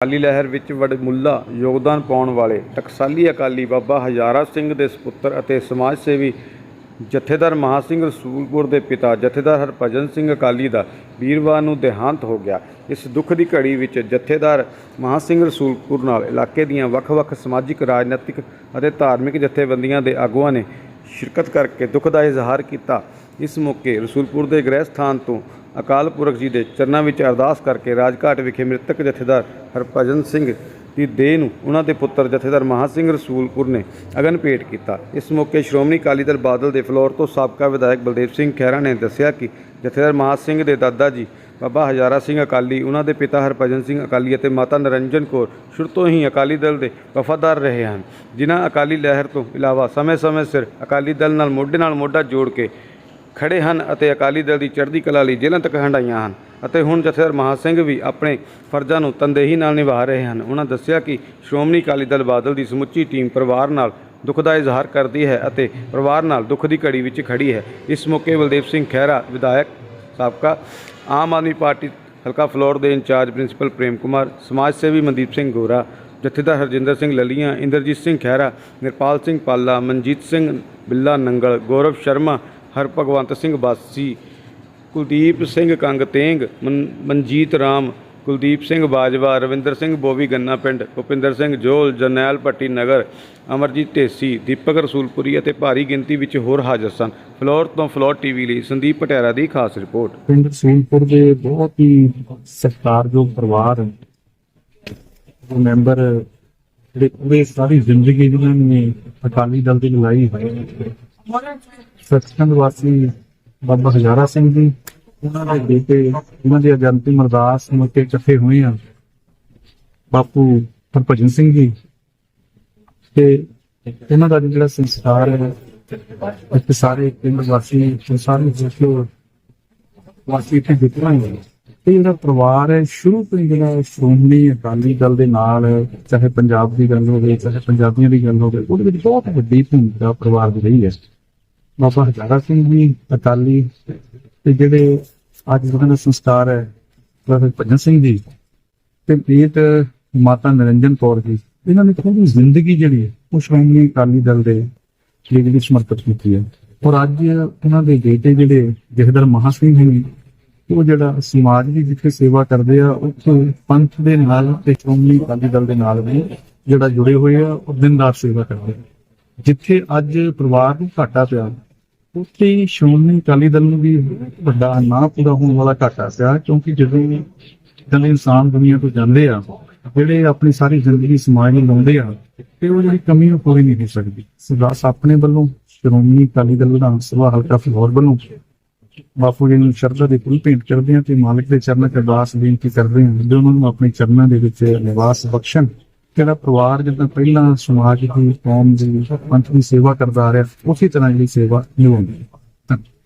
ਅਕਾਲੀ ਲਹਿਰ ਵਿੱਚ ਵਡਮੁੱਲਾ ਯੋਗਦਾਨ ਪਾਉਣ ਵਾਲੇ ਟਕਸਾਲੀ ਅਕਾਲੀ ਬਾਬਾ ਹਜ਼ਾਰਾ ਸਿੰਘ ਦੇ ਸੁਪੁੱਤਰ ਅਤੇ ਸਮਾਜ ਸੇਵੀ ਜਥੇਦਾਰ ਮਹਾ ਸਿੰਘ ਰਸੂਲਪੁਰ ਦੇ ਪਿਤਾ ਜਥੇਦਾਰ ਹਰਭਜਨ ਸਿੰਘ ਅਕਾਲੀ ਦਾ ਵੀਰਵਾਰ ਨੂੰ ਦੇਹਾਂਤ ਹੋ ਗਿਆ। ਇਸ ਦੁੱਖ ਦੀ ਘੜੀ ਵਿੱਚ ਜਥੇਦਾਰ ਮਹਾ ਸਿੰਘ ਰਸੂਲਪੁਰ ਨਾਲ ਇਲਾਕੇ ਦੀਆਂ ਵੱਖ-ਵੱਖ ਸਮਾਜਿਕ, ਰਾਜਨੀਤਿਕ ਅਤੇ ਧਾਰਮਿਕ ਜਥੇਬੰਦੀਆਂ ਦੇ ਆਗੂਆਂ ਨੇ ਸ਼ਿਰਕਤ ਕਰਕੇ ਦੁੱਖ ਦਾ ਇਜ਼ਹਾਰ ਕੀਤਾ। ਇਸ ਮੌਕੇ ਰਸੂਲਪੁਰ ਦੇ ਗ੍ਰਹਿ ਸਥਾਨ ਤੋਂ ਅਕਾਲ ਪੁਰਖ ਜੀ ਦੇ ਚਰਨਾਂ ਵਿੱਚ ਅਰਦਾਸ ਕਰਕੇ ਰਾਜਘਾਟ ਵਿਖੇ ਮ੍ਰਿਤਕ ਜਥੇਦਾਰ ਹਰਭਜਨ ਸਿੰਘ ਦੀ ਦੇਹ ਨੂੰ ਉਹਨਾਂ ਦੇ ਪੁੱਤਰ ਜਥੇਦਾਰ ਮਹਾ ਸਿੰਘ ਰਸੂਲਪੁਰ ਨੇ ਅਗਨ ਭੇਟ ਕੀਤਾ। ਇਸ ਮੌਕੇ ਸ਼੍ਰੋਮਣੀ ਅਕਾਲੀ ਦਲ ਬਾਦਲ ਦੇ ਫਲੋਰ ਤੋਂ ਸਾਬਕਾ ਵਿਧਾਇਕ ਬਲਦੇਵ ਸਿੰਘ ਖਹਿਰਾ ਨੇ ਦੱਸਿਆ ਕਿ ਜਥੇਦਾਰ ਮਹਾ ਸਿੰਘ ਦੇ ਦਾਦਾ ਜੀ ਬਾਬਾ ਹਜ਼ਾਰਾ ਸਿੰਘ ਅਕਾਲੀ, ਉਹਨਾਂ ਦੇ ਪਿਤਾ ਹਰਭਜਨ ਸਿੰਘ ਅਕਾਲੀ ਅਤੇ ਮਾਤਾ ਨਰਿੰਜਨ ਕੌਰ ਸ਼ੁਰੂ ਤੋਂ ਹੀ ਅਕਾਲੀ ਦਲ ਦੇ ਵਫਾਦਾਰ ਰਹੇ ਹਨ। ਜਿਨ੍ਹਾਂ ਅਕਾਲੀ ਲਹਿਰ ਤੋਂ ਇਲਾਵਾ ਸਮੇਂ-ਸਮੇਂ ਸਿਰ ਅਕਾਲੀ ਦਲ ਨਾਲ ਮੋਢੇ ਨਾਲ ਮੋਢਾ ਜੋੜ ਕੇ ਖੜੇ ਹਨ ਅਤੇ ਅਕਾਲੀ ਦਲ ਦੀ ਚੜ੍ਹਦੀ ਕਲਾ ਲਈ ਜੇਲ੍ਹਾਂ ਤੱਕ ਹੰਡਾਈਆਂ ਹਨ ਅਤੇ ਹੁਣ ਜਥੇਦਾਰ ਮਹਾ ਸਿੰਘ ਵੀ ਆਪਣੇ ਫਰਜ਼ਾਂ ਨੂੰ ਤਨਦੇਹੀ ਨਾਲ ਨਿਭਾ ਰਹੇ ਹਨ। ਉਹਨਾਂ ਦੱਸਿਆ ਕਿ ਸ਼੍ਰੋਮਣੀ ਅਕਾਲੀ ਦਲ ਬਾਦਲ ਦੀ ਸਮੁੱਚੀ ਟੀਮ ਪਰਿਵਾਰ ਨਾਲ ਦੁੱਖ ਦਾ ਇਜ਼ਹਾਰ ਕਰਦੀ ਹੈ ਅਤੇ ਪਰਿਵਾਰ ਨਾਲ ਦੁੱਖ ਦੀ ਘੜੀ ਵਿੱਚ ਖੜੀ ਹੈ। ਇਸ ਮੌਕੇ ਬਲਦੇਵ ਸਿੰਘ ਖਹਿਰਾ, ਵਿਧਾਇਕ ਸਾਬਕਾ ਆਮ ਆਦਮੀ ਪਾਰਟੀ, ਹਲਕਾ ਫਲੋਰ ਦੇ ਇੰਚਾਰਜ ਪ੍ਰਿੰਸੀਪਲ ਪ੍ਰੇਮ ਕੁਮਾਰ, ਸਮਾਜ ਸੇਵੀ ਮਨਦੀਪ ਸਿੰਘ ਗੋਰਾ, ਜਥੇਦਾਰ ਹਰਜਿੰਦਰ ਸਿੰਘ ਲਲੀਆਂ, ਇੰਦਰਜੀਤ ਸਿੰਘ ਖਹਿਰਾ, ਨਿਰਪਾਲ ਸਿੰਘ ਪਾਲਾ, ਮਨਜੀਤ ਸਿੰਘ ਬਿੱਲਾ ਨੰਗਲ, ਗੌਰਵ ਸ਼ਰਮਾ ਹਰਭਗਵੰਤ ਸਿੰਘ ਬਾਸੀ, ਕੁਲਦੀਪ ਸਿੰਘ ਕੰਗ ਤੇਂਗ ਮਨਜੀਤ ਰਾਮ, ਕੁਲਦੀਪ ਸਿੰਘ ਬਾਜਵਾ, ਰਵਿੰਦਰ ਸਿੰਘ ਬੋਵੀ ਗੰਨਾ ਪਿੰਡ, ਭੁਪਿੰਦਰ ਸਿੰਘ ਜੋਲ, ਜਰਨੈਲ ਭੱਟੀ ਨਗਰ, ਅਮਰਜੀਤ ਢੇਸੀ, ਦੀਪਕ ਰਸੂਲਪੁਰੀ ਅਤੇ ਭਾਰੀ ਗਿਣਤੀ ਵਿੱਚ ਹੋਰ ਹਾਜ਼ਰ ਸਨ। ਫਲੋਰ ਤੋਂ ਫਲੋਰ ਟੀਵੀ ਲਈ ਸੰਦੀਪ ਪਟਿਆਰਾ ਦੀ ਖਾਸ ਰਿਪੋਰਟ। ਪਿੰਡ ਰਸੂਲਪੁਰ ਦੇ ਬਹੁਤ ਹੀ ਸਤਿਕਾਰਯੋਗ ਪਰਿਵਾਰ ਉਹ ਮੈਂਬਰ ਜਿਹੜੇ ਪੂਰੇ ਸਾਰੀ ਜ਼ਿੰਦਗੀ ਜਿਨ੍ਹਾਂ ਨੇ ਅਕਾਲੀ ਦਲ ਦੀ ਲੜਾਈ ਹੋਈ ਸਤਸੰਗ ਵਾਸੀ ਬਾਬਾ ਹਜ਼ਾਰਾ ਸਿੰਘ ਜੀ, ਉਹਨਾਂ ਦੇ ਬੇਟੇ, ਉਹਨਾਂ ਦੇ ਅਜੰਤੀ ਮਰਦਾਸ ਮੌਕੇ ਇਕੱਠੇ ਹੋਏ ਆ। ਬਾਪੂ ਹਰਭਜਨ ਸਿੰਘ ਜੀ। ਤੇ ਇਹਨਾਂ ਦਾ ਜਿਹੜਾ ਸੰਸਕਾਰ ਹੈ, ਇੱਥੇ ਸਾਰੇ ਪਿੰਡ ਵਾਸੀ ਤੇ ਸਾਰੇ ਜਿਸਲੋ ਵਾਸੀ ਇੱਥੇ ਜਿਤਨਾਂਗੇ ਇਹ ਜਿਹੜਾ ਪਰਿਵਾਰ ਹੈ, ਸ਼ੁਰੂ ਤੋਂ ਹੀ ਜਿਹੜਾ ਸ਼੍ਰੋਮਣੀ ਅਕਾਲੀ ਦਲ ਦੇ ਨਾਲ, ਚਾਹੇ ਪੰਜਾਬ ਦੀ ਗੱਲ ਹੋਵੇ, ਚਾਹੇ ਪੰਜਾਬੀਆਂ ਦੀ ਗੱਲ ਹੋਵੇ, ਉਹਦੇ ਵਿੱਚ ਬਹੁਤ ਵੱਡੀ ਭੂਮਿਕਾ ਪਰਿਵਾਰ ਦੀ ਰਹੀ ਹੈ। ਬਾਬਾ ਹਜ਼ਾਰਾ ਸਿੰਘ ਵੀ ਅਕਾਲੀ ਤੇ ਜਿਹੜੇ ਅੱਜ ਉਹਨਾਂ ਦਾ ਸੰਸਕਾਰ ਹੈ ਬਾਬਾ ਭਜਨ ਸਿੰਘ ਜੀ ਤੇ ਪ੍ਰੀਤ ਮਾਤਾ ਨਿਰੰਜਨ ਕੌਰ ਜੀ, ਇਹਨਾਂ ਨੇ ਪੂਰੀ ਜ਼ਿੰਦਗੀ ਜਿਹੜੀ ਹੈ, ਉਹ ਸ਼੍ਰੋਮਣੀ ਅਕਾਲੀ ਦਲ ਦੇ ਲਈ ਜਿਹੜੀ ਸਮਰਪਿਤ ਕੀਤੀ ਹੈ। ਔਰ ਅੱਜ ਉਹਨਾਂ ਦੇ ਬੇਟੇ ਜਿਹੜੇ ਜਹਦਰ ਮਹਾ ਸਿੰਘ ਨੇ, ਉਹ ਜਿਹੜਾ ਸਮਾਜ ਦੀ ਜਿੱਥੇ ਸੇਵਾ ਕਰਦੇ ਆ, ਉੱਥੇ ਪੰਥ ਦੇ ਨਾਲ ਤੇ ਸ਼੍ਰੋਮਣੀ ਅਕਾਲੀ ਦਲ ਦੇ ਨਾਲ ਵੀ ਜਿਹੜਾ ਜੁੜੇ ਹੋਏ ਆ, ਉਹ ਰਾਤ ਸੇਵਾ ਕਰਦੇ ਆ। ਜਿੱਥੇ ਅੱਜ ਪਰਿਵਾਰ ਨੂੰ ਘਾਟਾ ਪਿਆ ਉੱਥੇ ਹੀ ਸ਼੍ਰੋਮਣੀ ਅਕਾਲੀ ਦਲ ਨੂੰ ਵੀ ਵੱਡਾ ਨਾ ਪੂਰਾ ਹੋਣ ਵਾਲਾ ਘਾਟਾ ਪਿਆ, ਕਿਉਂਕਿ ਜਦੋਂ ਜਦੋਂ ਇਨਸਾਨ ਦੁਨੀਆ ਤੋਂ ਜਾਂਦੇ ਆ, ਜਿਹੜੇ ਆਪਣੀ ਸਾਰੀ ਜ਼ਿੰਦਗੀ ਸਮਾਜ ਨੂੰ ਲਾਉਂਦੇ ਆ, ਤੇ ਉਹ ਜਿਹੜੀ ਕਮੀ ਉਹ ਪੂਰੀ ਨਹੀਂ ਹੋ ਸਕਦੀ। ਸਦਾਸ ਆਪਣੇ ਵੱਲੋਂ ਸ਼੍ਰੋਮਣੀ ਅਕਾਲੀ ਦਲ ਵਿਧਾਨ ਸਭਾ ਹਲਕਾ ਫਿਲੌਰ ਵੱਲੋਂ ਬਾਪੂ ਜੀ ਨੂੰ ਸ਼ਰਧਾ ਦੇ ਫੁੱਲ ਭੇਂਟ ਕਰਦੇ ਆ ਤੇ ਮਾਲਕ ਦੇ ਚਰਨਾਂ 'ਚ ਅਰਦਾਸ ਬੇਨਤੀ ਕਰਦੇ ਆ ਜੋ ਉਹਨਾਂ ਨੂੰ ਆਪਣੇ ਚਰਨਾਂ ਦੇ ਵਿੱਚ ਨਿਵਾਸ ਬਖਸ਼ਣ। ਜਿਹੜਾ ਪਰਿਵਾਰ ਜਿੱਦਾਂ ਪਹਿਲਾਂ ਸਮਾਜ ਦੀ ਕੌਮ ਦੀ ਪੰਥ ਦੀ ਸੇਵਾ ਕਰਦਾ ਆ ਰਿਹਾ, ਉਸੇ ਤਰ੍ਹਾਂ ਜਿਹੜੀ ਸੇਵਾ ਨਿਭਾਉਂਦੇ